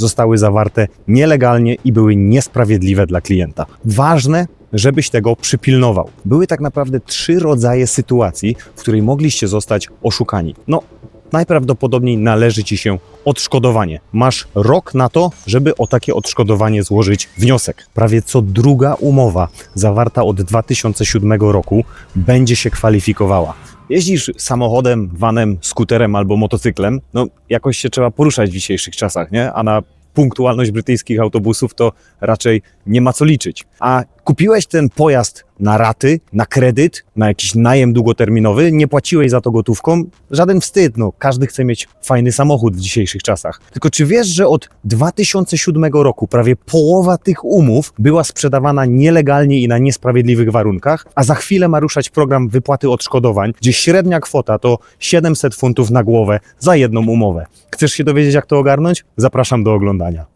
zostały zawarte nielegalnie i były niesprawiedliwe dla klienta. Ważne, żebyś tego przypilnował. Były tak naprawdę trzy rodzaje sytuacji, w której mogliście zostać oszukani. No, najprawdopodobniej należy ci się odszkodowanie. Masz rok na to, żeby o takie odszkodowanie złożyć wniosek. Prawie co druga umowa zawarta od 2007 roku będzie się kwalifikowała. Jeździsz samochodem, vanem, skuterem albo motocyklem, no jakoś się trzeba poruszać w dzisiejszych czasach, nie? A na punktualność brytyjskich autobusów to raczej nie ma co liczyć. A kupiłeś ten pojazd na raty, na kredyt, na jakiś najem długoterminowy, nie płaciłeś za to gotówką, żaden wstyd, no każdy chce mieć fajny samochód w dzisiejszych czasach. Tylko czy wiesz, że od 2007 roku prawie połowa tych umów była sprzedawana nielegalnie i na niesprawiedliwych warunkach, a za chwilę ma ruszać program wypłaty odszkodowań, gdzie średnia kwota to 700 funtów na głowę za jedną umowę. Chcesz się dowiedzieć, jak to ogarnąć? Zapraszam do oglądania.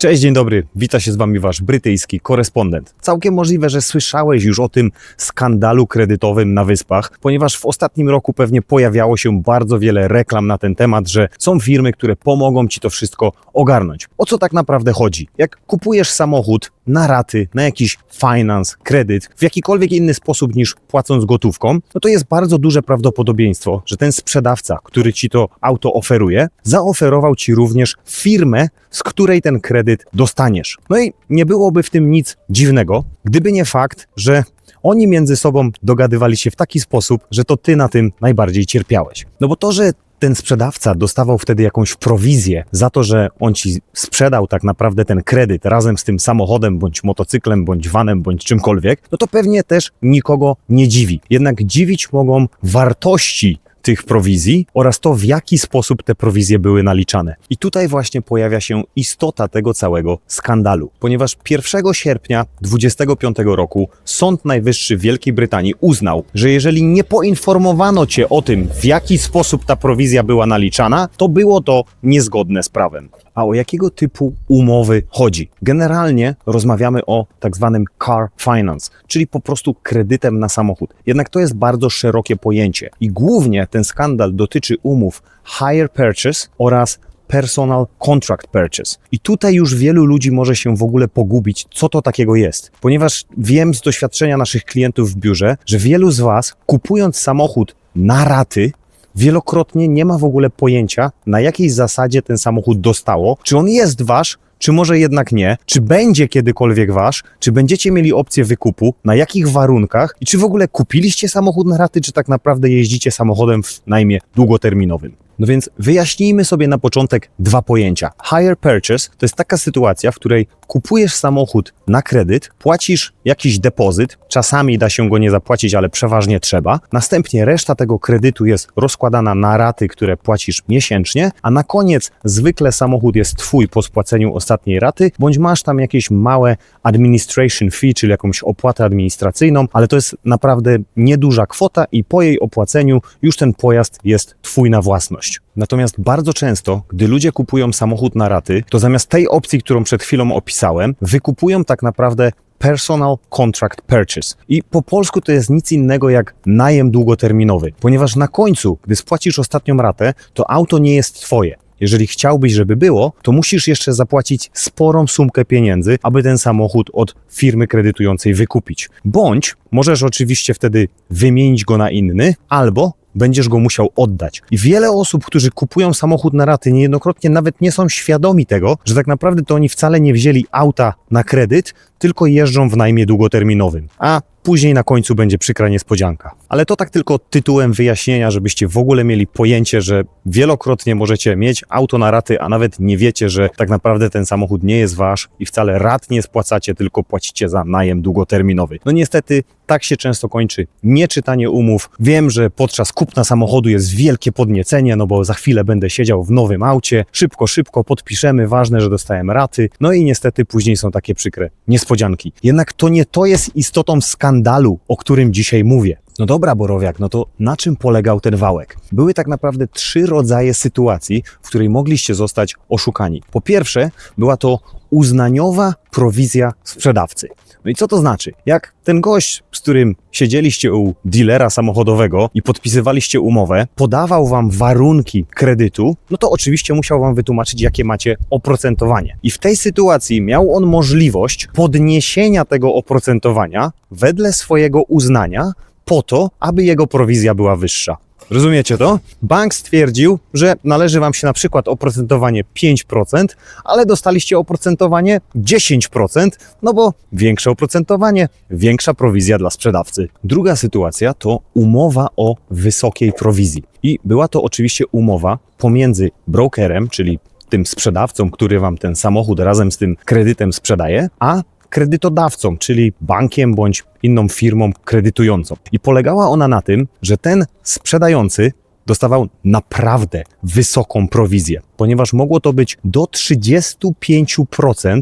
Cześć, dzień dobry. Wita się z Wami Wasz brytyjski korespondent. Całkiem możliwe, że słyszałeś już o tym skandalu kredytowym na Wyspach, ponieważ w ostatnim roku pewnie pojawiało się bardzo wiele reklam na ten temat, że są firmy, które pomogą Ci to wszystko ogarnąć. O co tak naprawdę chodzi? Jak kupujesz samochód na raty, na jakiś finance, kredyt, w jakikolwiek inny sposób niż płacąc gotówką, no to jest bardzo duże prawdopodobieństwo, że ten sprzedawca, który Ci to auto oferuje, zaoferował Ci również firmę, z której ten kredyt dostaniesz. No i nie byłoby w tym nic dziwnego, gdyby nie fakt, że oni między sobą dogadywali się w taki sposób, że to ty na tym najbardziej cierpiałeś. No bo to, że ten sprzedawca dostawał wtedy jakąś prowizję za to, że on ci sprzedał tak naprawdę ten kredyt razem z tym samochodem, bądź motocyklem, bądź vanem, bądź czymkolwiek, no to pewnie też nikogo nie dziwi. Jednak dziwić mogą wartości tych prowizji oraz to, w jaki sposób te prowizje były naliczane. I tutaj właśnie pojawia się istota tego całego skandalu, ponieważ 1 sierpnia 2025 roku Sąd Najwyższy Wielkiej Brytanii uznał, że jeżeli nie poinformowano cię o tym, w jaki sposób ta prowizja była naliczana, to było to niezgodne z prawem. A o jakiego typu umowy chodzi? Generalnie rozmawiamy o tak zwanym car finance, czyli po prostu kredytem na samochód. Jednak to jest bardzo szerokie pojęcie i głównie ten skandal dotyczy umów hire purchase oraz personal contract purchase. I tutaj już wielu ludzi może się w ogóle pogubić, co to takiego jest. Ponieważ wiem z doświadczenia naszych klientów w biurze, że wielu z Was kupując samochód na raty, wielokrotnie nie ma w ogóle pojęcia, na jakiej zasadzie ten samochód dostało, czy on jest wasz, czy może jednak nie, czy będzie kiedykolwiek wasz, czy będziecie mieli opcję wykupu, na jakich warunkach? I czy w ogóle kupiliście samochód na raty, czy tak naprawdę jeździcie samochodem w najmie długoterminowym. No więc wyjaśnijmy sobie na początek dwa pojęcia. Hire purchase to jest taka sytuacja, w której kupujesz samochód na kredyt, płacisz jakiś depozyt, czasami da się go nie zapłacić, ale przeważnie trzeba. Następnie reszta tego kredytu jest rozkładana na raty, które płacisz miesięcznie, a na koniec zwykle samochód jest twój po spłaceniu ostatniej raty, bądź masz tam jakieś małe administration fee, czyli jakąś opłatę administracyjną, ale to jest naprawdę nieduża kwota i po jej opłaceniu już ten pojazd jest twój na własność. Natomiast bardzo często, gdy ludzie kupują samochód na raty, to zamiast tej opcji, którą przed chwilą opisałem, wykupują tak naprawdę Personal Contract Purchase. I po polsku to jest nic innego jak najem długoterminowy, ponieważ na końcu, gdy spłacisz ostatnią ratę, to auto nie jest twoje. Jeżeli chciałbyś, żeby było, to musisz jeszcze zapłacić sporą sumkę pieniędzy, aby ten samochód od firmy kredytującej wykupić. Bądź możesz oczywiście wtedy wymienić go na inny, albo będziesz go musiał oddać. I wiele osób, którzy kupują samochód na raty, niejednokrotnie nawet nie są świadomi tego, że tak naprawdę to oni wcale nie wzięli auta na kredyt, tylko jeżdżą w najmie długoterminowym. A później na końcu będzie przykra niespodzianka. Ale to tak tylko tytułem wyjaśnienia, żebyście w ogóle mieli pojęcie, że wielokrotnie możecie mieć auto na raty, a nawet nie wiecie, że tak naprawdę ten samochód nie jest wasz i wcale rat nie spłacacie, tylko płacicie za najem długoterminowy. No niestety tak się często kończy nieczytanie umów. Wiem, że podczas kupna samochodu jest wielkie podniecenie, no bo za chwilę będę siedział w nowym aucie, szybko, szybko podpiszemy, ważne, że dostałem raty, no i niestety później są takie przykre niespodzianki. Jednak to nie to jest istotą skandalu, o którym dzisiaj mówię. No dobra, Borowiak, no to na czym polegał ten wałek? Były tak naprawdę trzy rodzaje sytuacji, w której mogliście zostać oszukani. Po pierwsze, była to uznaniowa prowizja sprzedawcy. No i co to znaczy? Jak ten gość, z którym siedzieliście u dealera samochodowego i podpisywaliście umowę, podawał wam warunki kredytu, no to oczywiście musiał wam wytłumaczyć, jakie macie oprocentowanie. I w tej sytuacji miał on możliwość podniesienia tego oprocentowania wedle swojego uznania po to, aby jego prowizja była wyższa. Rozumiecie to? Bank stwierdził, że należy Wam się na przykład oprocentowanie 5%, ale dostaliście oprocentowanie 10%, no bo większe oprocentowanie, większa prowizja dla sprzedawcy. Druga sytuacja to umowa o wysokiej prowizji. I była to oczywiście umowa pomiędzy brokerem, czyli tym sprzedawcą, który Wam ten samochód razem z tym kredytem sprzedaje, a kredytodawcą, czyli bankiem bądź inną firmą kredytującą. I polegała ona na tym, że ten sprzedający dostawał naprawdę wysoką prowizję, ponieważ mogło to być do 35%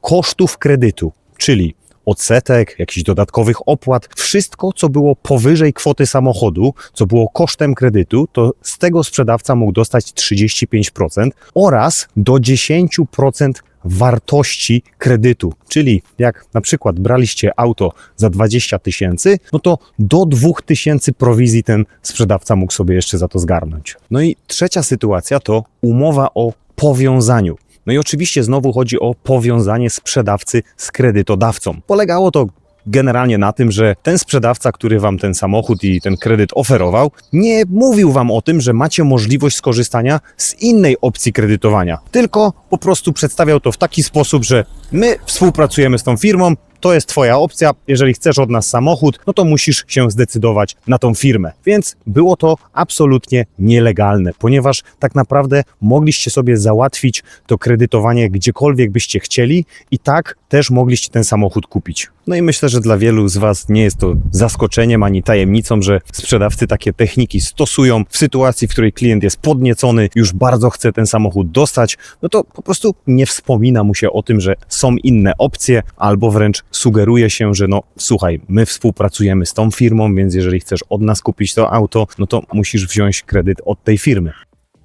kosztów kredytu, czyli odsetek, jakichś dodatkowych opłat, wszystko, co było powyżej kwoty samochodu, co było kosztem kredytu, to z tego sprzedawca mógł dostać 35% oraz do 10% wartości kredytu. Czyli jak na przykład braliście auto za 20 tysięcy, no to do 2 tysięcy prowizji ten sprzedawca mógł sobie jeszcze za to zgarnąć. No i trzecia sytuacja to umowa o powiązaniu. No i oczywiście znowu chodzi o powiązanie sprzedawcy z kredytodawcą. Polegało to generalnie na tym, że ten sprzedawca, który wam ten samochód i ten kredyt oferował, nie mówił wam o tym, że macie możliwość skorzystania z innej opcji kredytowania, tylko po prostu przedstawiał to w taki sposób, że my współpracujemy z tą firmą, to jest Twoja opcja. Jeżeli chcesz od nas samochód, no to musisz się zdecydować na tą firmę. Więc było to absolutnie nielegalne, ponieważ tak naprawdę mogliście sobie załatwić to kredytowanie gdziekolwiek byście chcieli i tak też mogliście ten samochód kupić. No i myślę, że dla wielu z Was nie jest to zaskoczeniem ani tajemnicą, że sprzedawcy takie techniki stosują w sytuacji, w której klient jest podniecony, już bardzo chce ten samochód dostać, no to po prostu nie wspomina mu się o tym, że są inne opcje, albo wręcz sugeruje się, że no słuchaj, my współpracujemy z tą firmą, więc jeżeli chcesz od nas kupić to auto, no to musisz wziąć kredyt od tej firmy.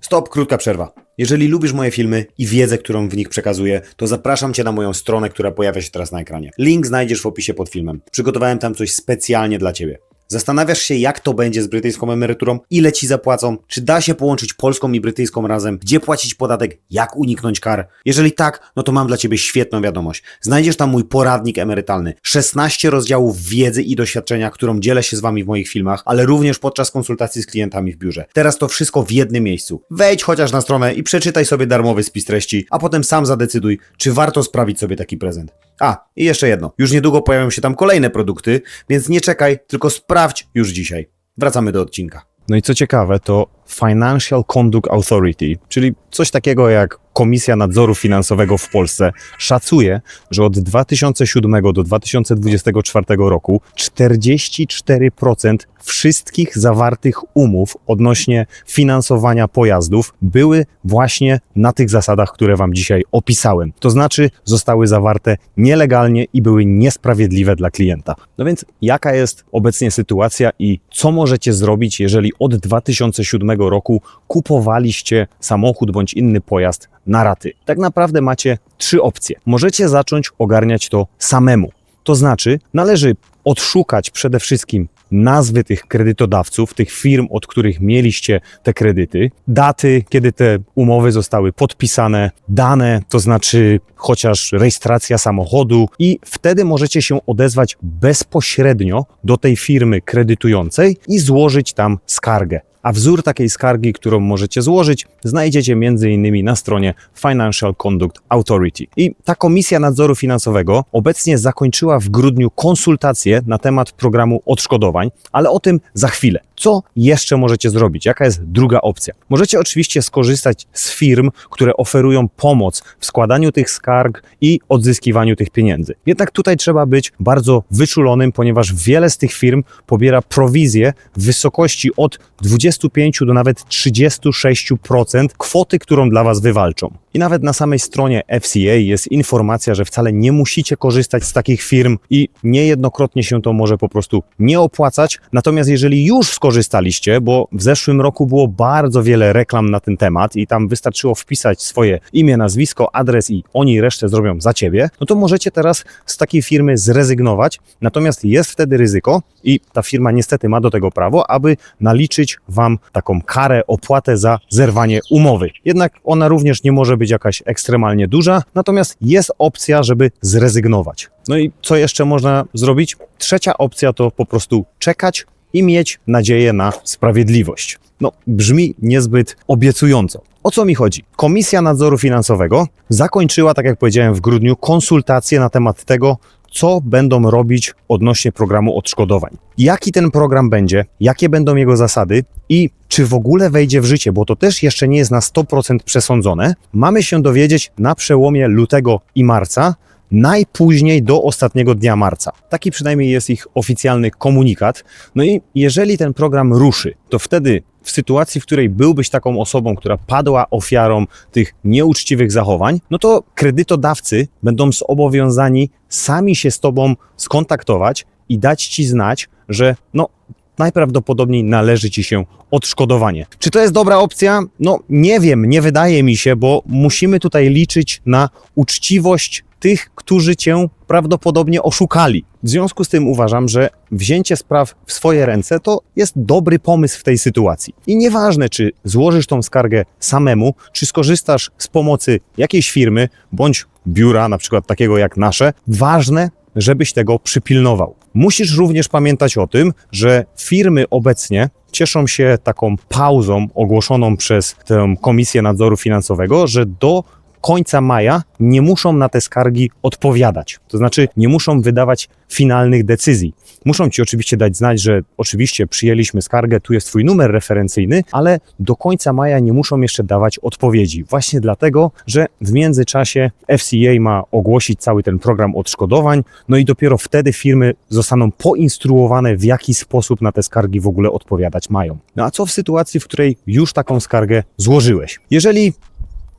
Stop, krótka przerwa. Jeżeli lubisz moje filmy i wiedzę, którą w nich przekazuję, to zapraszam Cię na moją stronę, która pojawia się teraz na ekranie. Link znajdziesz w opisie pod filmem. Przygotowałem tam coś specjalnie dla Ciebie. Zastanawiasz się, jak to będzie z brytyjską emeryturą, ile ci zapłacą, czy da się połączyć polską i brytyjską razem, gdzie płacić podatek, jak uniknąć kar. Jeżeli tak, no to mam dla ciebie świetną wiadomość. Znajdziesz tam mój poradnik emerytalny. 16 rozdziałów wiedzy i doświadczenia, którą dzielę się z wami w moich filmach, ale również podczas konsultacji z klientami w biurze. Teraz to wszystko w jednym miejscu. Wejdź chociaż na stronę i przeczytaj sobie darmowy spis treści, a potem sam zadecyduj, czy warto sprawić sobie taki prezent. A, i jeszcze jedno. Już niedługo pojawią się tam kolejne produkty, więc nie czekaj, tylko sprawdź już dzisiaj. Wracamy do odcinka. No i co ciekawe, to Financial Conduct Authority, czyli coś takiego jak Komisja Nadzoru Finansowego w Polsce, szacuje, że od 2007 do 2024 roku 44% wszystkich zawartych umów odnośnie finansowania pojazdów były właśnie na tych zasadach, które Wam dzisiaj opisałem. To znaczy, zostały zawarte nielegalnie i były niesprawiedliwe dla klienta. No więc, jaka jest obecnie sytuacja i co możecie zrobić, jeżeli od 2007 roku kupowaliście samochód bądź inny pojazd na raty? Tak naprawdę macie trzy opcje. Możecie zacząć ogarniać to samemu. To znaczy, należy odszukać przede wszystkim nazwy tych kredytodawców, tych firm, od których mieliście te kredyty, daty, kiedy te umowy zostały podpisane, dane, to znaczy chociaż rejestracja samochodu, i wtedy możecie się odezwać bezpośrednio do tej firmy kredytującej i złożyć tam skargę. A wzór takiej skargi, którą możecie złożyć, znajdziecie m.in. na stronie Financial Conduct Authority. I ta Komisja Nadzoru Finansowego obecnie zakończyła w grudniu konsultacje na temat programu odszkodowań, ale o tym za chwilę. Co jeszcze możecie zrobić? Jaka jest druga opcja? Możecie oczywiście skorzystać z firm, które oferują pomoc w składaniu tych skarg i odzyskiwaniu tych pieniędzy. Jednak tutaj trzeba być bardzo wyczulonym, ponieważ wiele z tych firm pobiera prowizję w wysokości od 20 25 do nawet 36% kwoty, którą dla Was wywalczą. I nawet na samej stronie FCA jest informacja, że wcale nie musicie korzystać z takich firm i niejednokrotnie się to może po prostu nie opłacać. Natomiast jeżeli już skorzystaliście, bo w zeszłym roku było bardzo wiele reklam na ten temat i tam wystarczyło wpisać swoje imię, nazwisko, adres i oni resztę zrobią za ciebie, no to możecie teraz z takiej firmy zrezygnować. Natomiast jest wtedy ryzyko i ta firma niestety ma do tego prawo, aby naliczyć wam taką karę, opłatę za zerwanie umowy. Jednak ona również nie może być jakaś ekstremalnie duża, natomiast jest opcja, żeby zrezygnować. No i co jeszcze można zrobić? Trzecia opcja to po prostu czekać i mieć nadzieję na sprawiedliwość. No, brzmi niezbyt obiecująco. O co mi chodzi? Komisja Nadzoru Finansowego zakończyła, tak jak powiedziałem, w grudniu konsultacje na temat tego, co będą robić odnośnie programu odszkodowań. Jaki ten program będzie, jakie będą jego zasady i czy w ogóle wejdzie w życie, bo to też jeszcze nie jest na 100% przesądzone. Mamy się dowiedzieć na przełomie lutego i marca, najpóźniej do ostatniego dnia marca. Taki przynajmniej jest ich oficjalny komunikat. No i jeżeli ten program ruszy, to wtedy w sytuacji, w której byłbyś taką osobą, która padła ofiarą tych nieuczciwych zachowań, no to kredytodawcy będą zobowiązani sami się z tobą skontaktować i dać ci znać, że no najprawdopodobniej należy ci się odszkodowanie. Czy to jest dobra opcja? No nie wiem, nie wydaje mi się, bo musimy tutaj liczyć na uczciwość tych, którzy cię prawdopodobnie oszukali. W związku z tym uważam, że wzięcie spraw w swoje ręce to jest dobry pomysł w tej sytuacji. I nieważne, czy złożysz tą skargę samemu, czy skorzystasz z pomocy jakiejś firmy bądź biura, na przykład takiego jak nasze, ważne, żebyś tego przypilnował. Musisz również pamiętać o tym, że firmy obecnie cieszą się taką pauzą ogłoszoną przez tę Komisję Nadzoru Finansowego, że do końca maja nie muszą na te skargi odpowiadać. To znaczy nie muszą wydawać finalnych decyzji. Muszą ci oczywiście dać znać, że oczywiście przyjęliśmy skargę, tu jest twój numer referencyjny, ale do końca maja nie muszą jeszcze dawać odpowiedzi. Właśnie dlatego, że w międzyczasie FCA ma ogłosić cały ten program odszkodowań, no i dopiero wtedy firmy zostaną poinstruowane, w jaki sposób na te skargi w ogóle odpowiadać mają. No a co w sytuacji, w której już taką skargę złożyłeś? Jeżeli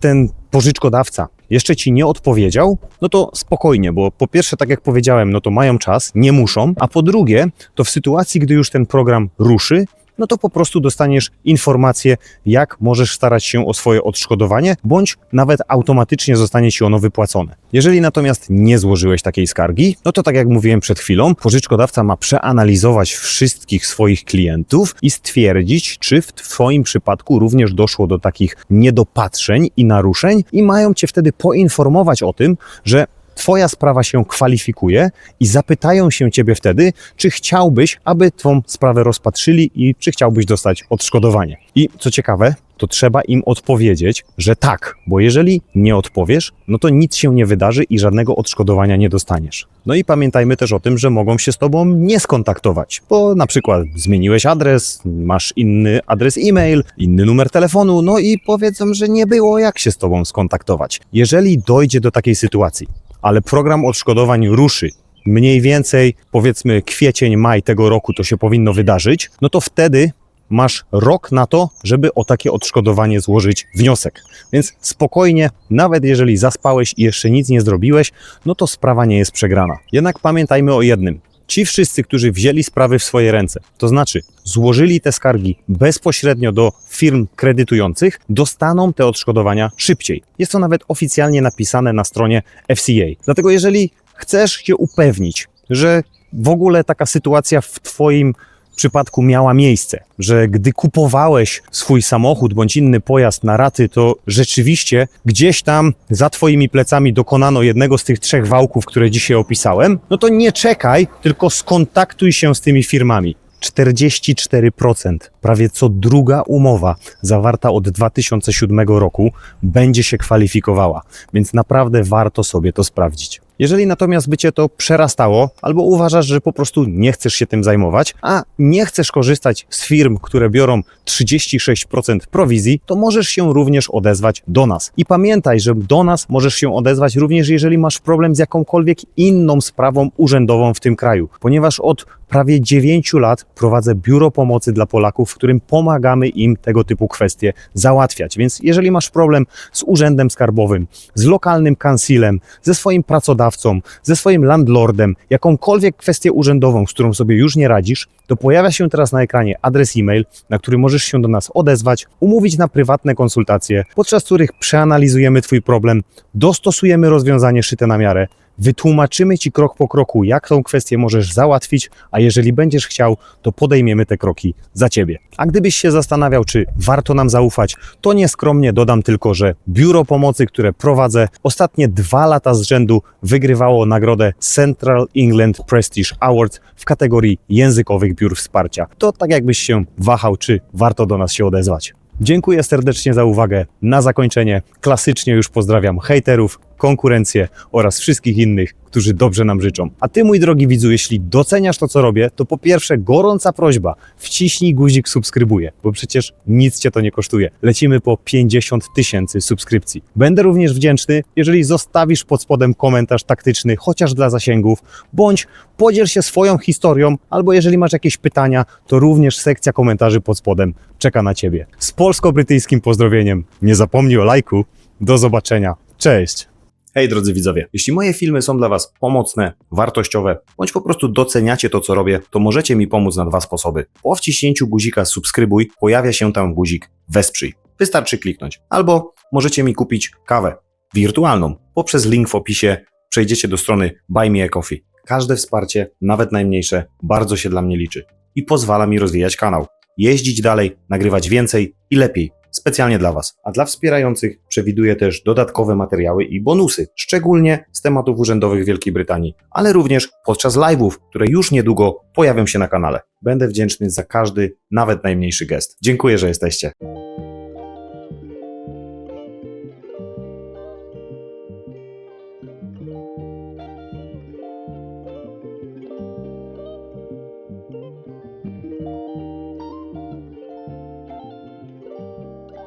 ten pożyczkodawca jeszcze ci nie odpowiedział, no to spokojnie, bo po pierwsze, tak jak powiedziałem, no to mają czas, nie muszą, a po drugie, to w sytuacji, gdy już ten program ruszy, no to po prostu dostaniesz informację, jak możesz starać się o swoje odszkodowanie, bądź nawet automatycznie zostanie ci ono wypłacone. Jeżeli natomiast nie złożyłeś takiej skargi, no to tak jak mówiłem przed chwilą, pożyczkodawca ma przeanalizować wszystkich swoich klientów i stwierdzić, czy w Twoim przypadku również doszło do takich niedopatrzeń i naruszeń, i mają Cię wtedy poinformować o tym, że Twoja sprawa się kwalifikuje i zapytają się Ciebie wtedy, czy chciałbyś, aby Twą sprawę rozpatrzyli i czy chciałbyś dostać odszkodowanie. I co ciekawe, to trzeba im odpowiedzieć, że tak, bo jeżeli nie odpowiesz, no to nic się nie wydarzy i żadnego odszkodowania nie dostaniesz. No i pamiętajmy też o tym, że mogą się z Tobą nie skontaktować, bo na przykład zmieniłeś adres, masz inny adres e-mail, inny numer telefonu, no i powiedzą, że nie było jak się z Tobą skontaktować. Jeżeli dojdzie do takiej sytuacji, ale program odszkodowań ruszy mniej więcej powiedzmy kwiecień, maj tego roku to się powinno wydarzyć, no to wtedy masz rok na to, żeby o takie odszkodowanie złożyć wniosek. Więc spokojnie, nawet jeżeli zaspałeś i jeszcze nic nie zrobiłeś, no to sprawa nie jest przegrana. Jednak pamiętajmy o jednym. Ci wszyscy, którzy wzięli sprawy w swoje ręce, to znaczy złożyli te skargi bezpośrednio do firm kredytujących, dostaną te odszkodowania szybciej. Jest to nawet oficjalnie napisane na stronie FCA. Dlatego jeżeli chcesz się upewnić, że w ogóle taka sytuacja w Twoim przypadku miała miejsce, że gdy kupowałeś swój samochód bądź inny pojazd na raty, to rzeczywiście gdzieś tam za Twoimi plecami dokonano jednego z tych trzech wałków, które dzisiaj opisałem, no to nie czekaj, tylko skontaktuj się z tymi firmami. 44%, prawie co druga umowa zawarta od 2007 roku będzie się kwalifikowała, więc naprawdę warto sobie to sprawdzić. Jeżeli natomiast by cię to przerastało, albo uważasz, że po prostu nie chcesz się tym zajmować, a nie chcesz korzystać z firm, które biorą 36% prowizji, to możesz się również odezwać do nas. I pamiętaj, że do nas możesz się odezwać również, jeżeli masz problem z jakąkolwiek inną sprawą urzędową w tym kraju, ponieważ od prawie 9 lat prowadzę biuro pomocy dla Polaków, w którym pomagamy im tego typu kwestie załatwiać. Więc jeżeli masz problem z urzędem skarbowym, z lokalnym kansilem, ze swoim pracodawcą, ze swoim landlordem, jakąkolwiek kwestię urzędową, z którą sobie już nie radzisz, to pojawia się teraz na ekranie adres e-mail, na który możesz się do nas odezwać, umówić na prywatne konsultacje, podczas których przeanalizujemy Twój problem, dostosujemy rozwiązanie szyte na miarę, wytłumaczymy Ci krok po kroku, jak tą kwestię możesz załatwić, a jeżeli będziesz chciał, to podejmiemy te kroki za Ciebie. A gdybyś się zastanawiał, czy warto nam zaufać, to nieskromnie dodam tylko, że biuro pomocy, które prowadzę, ostatnie dwa lata z rzędu wygrywało nagrodę Central England Prestige Award w kategorii językowych biur wsparcia. To tak jakbyś się wahał, czy warto do nas się odezwać. Dziękuję serdecznie za uwagę. Na zakończenie klasycznie już pozdrawiam hejterów, konkurencję oraz wszystkich innych, którzy dobrze nam życzą. A ty, mój drogi widzu, jeśli doceniasz to, co robię, to po pierwsze gorąca prośba, wciśnij guzik subskrybuję, bo przecież nic cię to nie kosztuje. Lecimy po 50 tysięcy subskrypcji. Będę również wdzięczny, jeżeli zostawisz pod spodem komentarz taktyczny, chociaż dla zasięgów, bądź podziel się swoją historią, albo jeżeli masz jakieś pytania, to również sekcja komentarzy pod spodem czeka na ciebie. Z polsko-brytyjskim pozdrowieniem. Nie zapomnij o lajku. Do zobaczenia. Cześć! Hej drodzy widzowie, jeśli moje filmy są dla Was pomocne, wartościowe, bądź po prostu doceniacie to co robię, to możecie mi pomóc na dwa sposoby. Po wciśnięciu guzika subskrybuj pojawia się tam guzik wesprzyj. Wystarczy kliknąć. Albo możecie mi kupić kawę wirtualną. Poprzez link w opisie przejdziecie do strony Buy Me a Coffee. Każde wsparcie, nawet najmniejsze, bardzo się dla mnie liczy i pozwala mi rozwijać kanał, jeździć dalej, nagrywać więcej i lepiej specjalnie dla Was. A dla wspierających przewiduję też dodatkowe materiały i bonusy, szczególnie z tematów urzędowych Wielkiej Brytanii, ale również podczas live'ów, które już niedługo pojawią się na kanale. Będę wdzięczny za każdy, nawet najmniejszy gest. Dziękuję, że jesteście.